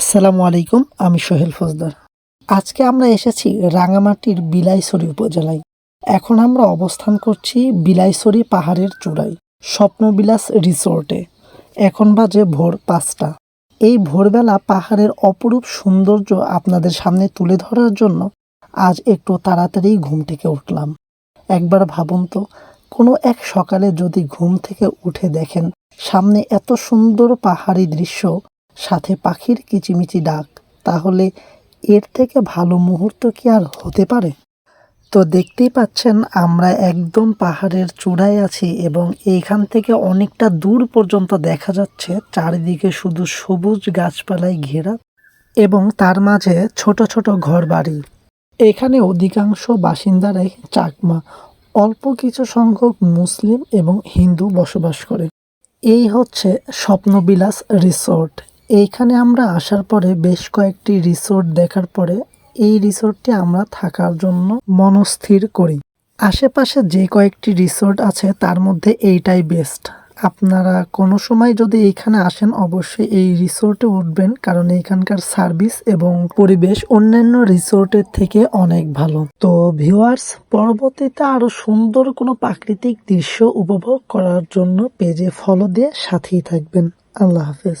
আসসালামু আলাইকুম, আমি সোহেল ফজদার। আজকে আমরা এসেছি রাঙামাটির বিলাইছড়ি উপজেলায়। এখন আমরা অবস্থান করছি বিলাইছড়ি পাহাড়ের চূড়ায়, স্বপ্নবিলাস রিসোর্টে। এখন বাজে ভোর পাঁচটা। এই ভোরবেলা পাহাড়ের অপরূপ সৌন্দর্য আপনাদের সামনে তুলে ধরার জন্য আজ একটু তাড়াতাড়ি ঘুম থেকে উঠলাম। একবার ভাবুন তো, কোনো এক সকালে যদি ঘুম থেকে উঠে দেখেন সামনে এত সুন্দর পাহাড়ি দৃশ্য সাথে পাখির কিচিমিচি ডাক, তাহলে এর থেকে ভালো মুহূর্ত কি আর হতে পারে? তো দেখতেই পাচ্ছেন আমরা একদম পাহাড়ের চূড়ায় আছি এবং এইখান থেকে অনেকটা দূর পর্যন্ত দেখা যাচ্ছে চারিদিকে শুধু সবুজ গাছপালায় ঘেরা এবং তার মাঝে ছোট ছোট ঘরবাড়ি। এখানে অধিকাংশ বাসিন্দারাই চাকমা, অল্প কিছু সংখ্যক মুসলিম এবং হিন্দু বসবাস করে। এই হচ্ছে স্বপ্নবিলাস রিসোর্ট। এইখানে আমরা আসার পরে বেশ কয়েকটি রিসোর্ট দেখার পরে এই রিসোর্টটি আমরা থাকার জন্য মনস্থির করি। আশেপাশে যে কয়েকটি রিসোর্ট আছে তার মধ্যে এইটাই বেস্ট। আপনারা কোনো সময় যদি এইখানে আসেন, অবশ্যই এই রিসোর্টে উঠবেন কারণ এইখানকার সার্ভিস এবং পরিবেশ অন্যান্য রিসোর্টের থেকে অনেক ভালো। তো ভিউয়ার্স, পরবর্তীতে আরও সুন্দর কোনো প্রাকৃতিক দৃশ্য উপভোগ করার জন্য পেজে ফলো দিয়ে সাথেই থাকবেন। আল্লাহ হাফেজ।